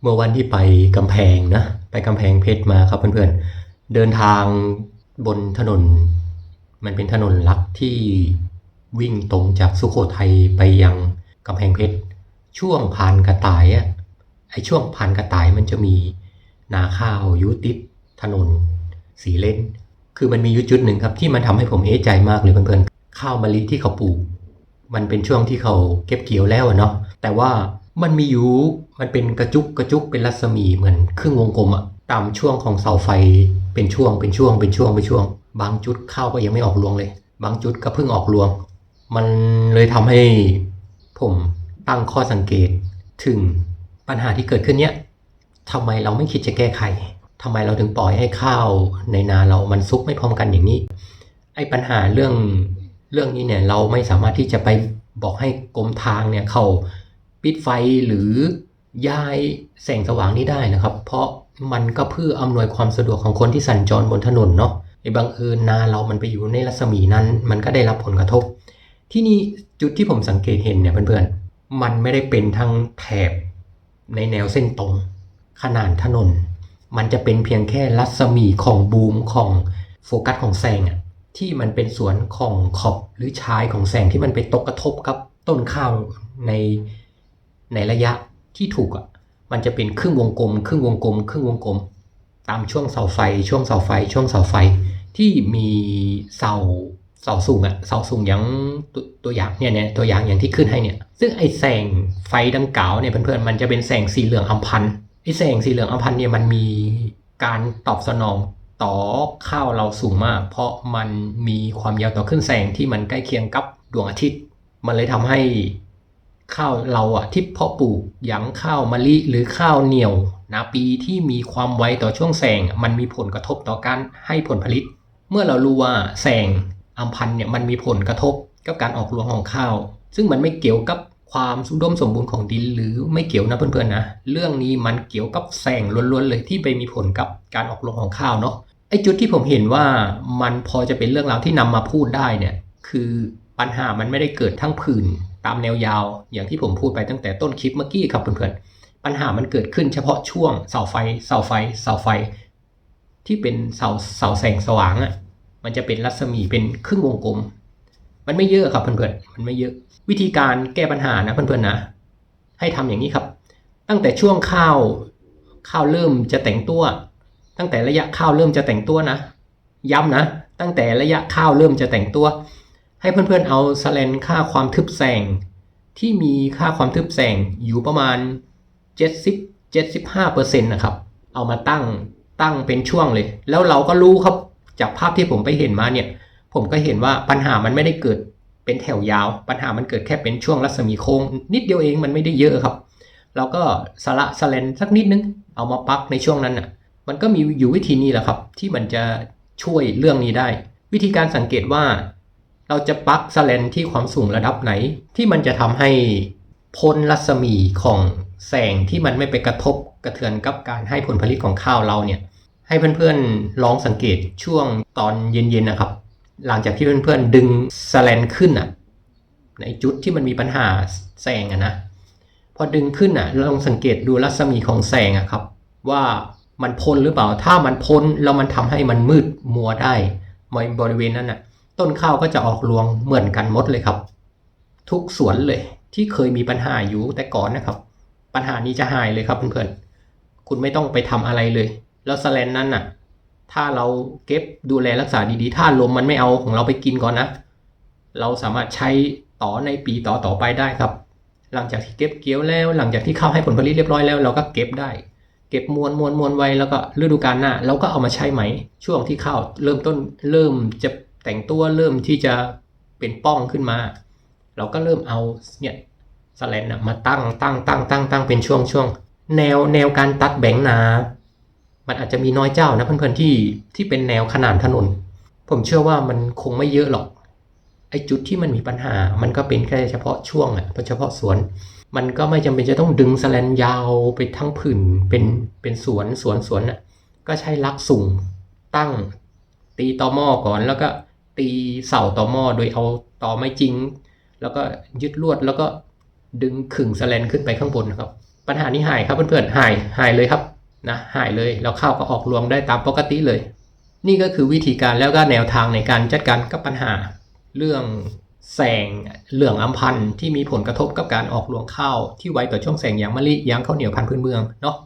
เมื่อวันที่ไปกำแพงนะ ไปกำแพงเพชรมาครับเพื่อนๆ เดินทางบนถนน มันเป็นถนนลักที่วิ่งตรงจากสุโขทัยไปยังกำแพงเพชร ช่วงผ่านกระต่ายอะไอช่วงผ่านกระต่ายมันจะมีนาข้าวยุติดถนน สีเลนคือมันมียุจุดหนึ่งครับ ที่มันทำให้ผมเอะใจมากเลยเพื่อนๆข้าวมะลิที่เขาปลูก มันเป็นช่วงที่เขาเก็บเกี่ยวแล้วเนาะแต่ว่า มันมีอยู่ มันเป็นกระจุกกระจุกเป็นรัศมีเหมือนครึ่งวงกลมอะตามช่วงของเสาไฟเป็นช่วงเป็นช่วงเป็นช่วงเป็นช่วง บางจุดเข้าก็ยังไม่ออกรวงเลย บางจุดก็เพิ่งออกรวง มันเลยทำให้ผมตั้งข้อสังเกตถึงปัญหาที่เกิดขึ้นเนี้ยทำไมเราไม่คิดจะแก้ไขทำไมเราถึงปล่อยให้ข้าวในนาเรามันซุกไม่พร้อมกันอย่างนี้ ไอ้ปัญหาเรื่องเรื่องนี้เนี่ยเราไม่สามารถที่จะไปบอกให้กรมทางเนี่ยเขา ปิดไฟหรือย้ายแสงสว่างนี้ได้นะครับ เพราะมันก็เพื่ออำนวยความสะดวกของคนที่สัญจรบนถนนเนาะไอ้บังเอิญนาเรามันไปอยู่ในรัศมีนั้น มันก็ได้รับผลกระทบ ที่นี่จุดที่ผมสังเกตเห็นเนี่ยเพื่อนๆ มันไม่ได้เป็นทั้งแถบในแนวเส้นตรง ขนาดถนน มันจะเป็นเพียงแค่รัศมีของบูมของโฟกัสของแสงอะที่มันเป็นส่วนของขอบหรือชายของแสงที่มันไปตกกระทบกับต้นข้าวใน ในระยะที่ถูกอะมันจะเป็นครึ่งวงกลม ครึ่งวงกลม ครึ่งวงกลม ตามช่วงเสาไฟ ช่วงเสาไฟ ช่วงเสาไฟที่มีเสาเสาสูงอะเสาสูงอย่างตัวตัวอย่างเนี่ยเนี่ยตัวอย่างอย่างที่ขึ้นให้เนี่ย ซึ่งไอแสงไฟดังกล่าวเนี่ยเพื่อนๆมันจะเป็นแสงสีเหลืองอำพันธ์ไอแสงสีเหลืองอำพันธ์เนี่ยมันมีการตอบสนองต่อข้าวเราสูงมาก เพราะมันมีความยาวต่อคลื่นแสงที่มันใกล้เคียงกับดวงอาทิตย์ มันเลยทำให้ ข้าวเราอะที่เพาะปลูกอย่างข้าวมะลิหรือข้าวเหนียวนาปีที่มีความไวต่อช่วงแสง มันมีผลกระทบต่อการให้ผลผลิต เมื่อเรารู้ว่าแสงอัมพันธ์เนี่ยมันมีผลกระทบกับการออกรวงของข้าว ซึ่งมันไม่เกี่ยวกับความสุดมสมบูรณ์ของดินหรือไม่เกี่ยวนะเพื่อนๆนะ เรื่องนี้มันเกี่ยวกับแสงล้วนๆเลยที่ไปมีผลกับการออกรวงของข้าวเนาะไอ้จุดที่ผมเห็นว่ามันพอจะเป็นเรื่องราวที่นำมาพูดได้เนี่ยคือปัญหามันไม่ได้เกิดทั้งผืน ตามแนวยาวอย่างที่ผมพูดไปตั้งแต่ต้นคลิปเมื่อกี้ครับเพื่อนๆ ปัญหามันเกิดขึ้นเฉพาะช่วงเสาไฟเสาไฟเสาไฟ ที่เป็นเสาเสาแสงสว่างอะ่ะมันจะเป็นรัศมีเป็นครึ่งวงกลม มันไม่เยอะครับเพื่อนๆ มันไม่เยอะ วิธีการแก้ปัญหานะเพื่อนๆนะ ให้ทำอย่างนี้ครับ ตั้งแต่ช่วงข้าวข้าวเริ่มจะแต่งตัว ตั้งแต่ระยะข้าวเริ่มจะแต่งตัวนะ ย้ำนะ ตั้งแต่ระยะข้าวเริ่มจะแต่งตัว ให้เพื่อนๆเอาสแลนค่าความทึบแสง ที่มีค่าความทึบแสงอยู่ประมาณ 70 75%นะครับ เอามาตั้งตั้งเป็นช่วงเลย แล้วเราก็รู้ครับจากภาพที่ผมไปเห็นมาเนี่ย ผมก็เห็นว่าปัญหามันไม่ได้เกิดเป็นแถวยาว ปัญหามันเกิดแค่เป็นช่วงรัศมีโค้ง นิดเดียวเองมันไม่ได้เยอะครับ เราก็สละสแลนสักนิดนึง เอามาปักในช่วงนั้นอะ มันก็มีอยู่วิธีนี้แหละครับ ที่มันจะช่วยเรื่องนี้ได้ วิธีการสังเกตว่า เราจะปลักสแลนที่ความสูงระดับไหน ที่มันจะทำให้พ้นรัศมีของแสงที่มันไม่ไปกระทบกระเทือนกับการให้ผลผลิตของข้าวเราเนี่ย ให้เพื่อนๆลองสังเกตช่วงตอนเย็นๆนะครับ หลังจากที่เพื่อนๆดึงสแลนขึ้นอะ ในจุดที่มันมีปัญหาแสงอะนะพอดึงขึ้นอะลองสังเกตดูรัศมีของแสงอะครับ ว่ามันพ้นหรือเปล่า ถ้ามันพ้นแล้วมันทำให้มันมืดมัวได้บริเวณนั้นน่ะ ต้นข้าวก็จะออกรวงเหมือนกันหมดเลยครับ ทุกสวนเลยที่เคยมีปัญหาอยู่แต่ก่อนนะครับ ปัญหานี้จะหายเลยครับเพื่อนๆคุณไม่ต้องไปทำอะไรเลย แล้วสแลนนั้นน่ะ ถ้าเราเก็บดูแลรักษาดีๆ ถ้าลมมันไม่เอาของเราไปกินก่อนนะ เราสามารถใช้ต่อในปีต่อต่อไปได้ครับ หลังจากที่เก็บเกี่ยวแล้ว หลังจากที่ข้าวให้ผลผลิตเรียบร้อยแล้ว เราก็เก็บได้ เก็บมวลมวลมวลไว้แล้วก็ฤดูกาลหน้าเราก็เอามาใช้ไหม ช่วงที่ข้าวเริ่มต้นเริ่มจะ แต่งตัวเริ่มที่จะเป็นป้องขึ้นมา เราก็เริ่มเอาเนี่ยสแลนนะมาตั้งตั้งตั้งตั้งตั้งเป็นช่วงช่วงแนวแนวการตัดแบ่งนา มันอาจจะมีน้อยเจ้านะเพื่อนๆที่ที่เป็นแนวขนานถนน ผมเชื่อว่ามันคงไม่เยอะหรอกไอ้จุดที่มันมีปัญหา มันก็เป็นแค่เฉพาะช่วงอะเฉพาะสวน มันก็ไม่จำเป็นจะต้องดึงสแลนยาวไปทั้งผืนเป็นเป็นสวนสวนสวนอะก็ใช้ลักสูงตั้งตีต่อหม้อก่อนแล้วก็ ตีเสาต่อหม้อโดยเอาต่อไม้จริง แล้วก็ยึดลวดแล้วก็ดึงขึงสแลนขึ้นไปข้างบนนะครับปปัญหานี้หายครับเพื่อนๆหายหายเลยครับนะหายเลยแล้วข้าวก็ออกรวงได้ตามปกติเลย นี่ก็คือวิธีการแล้วก็แนวทางในการจัดการกับปัญหา เรื่องแสงเหลืองอัมพันธ์ที่มีผลกระทบกับการออกรวงข้าวที่ไวต่อช่วงแสงยางมะลิยางข้าวเหนียวพันธุ์พื้นเมืองเนาะ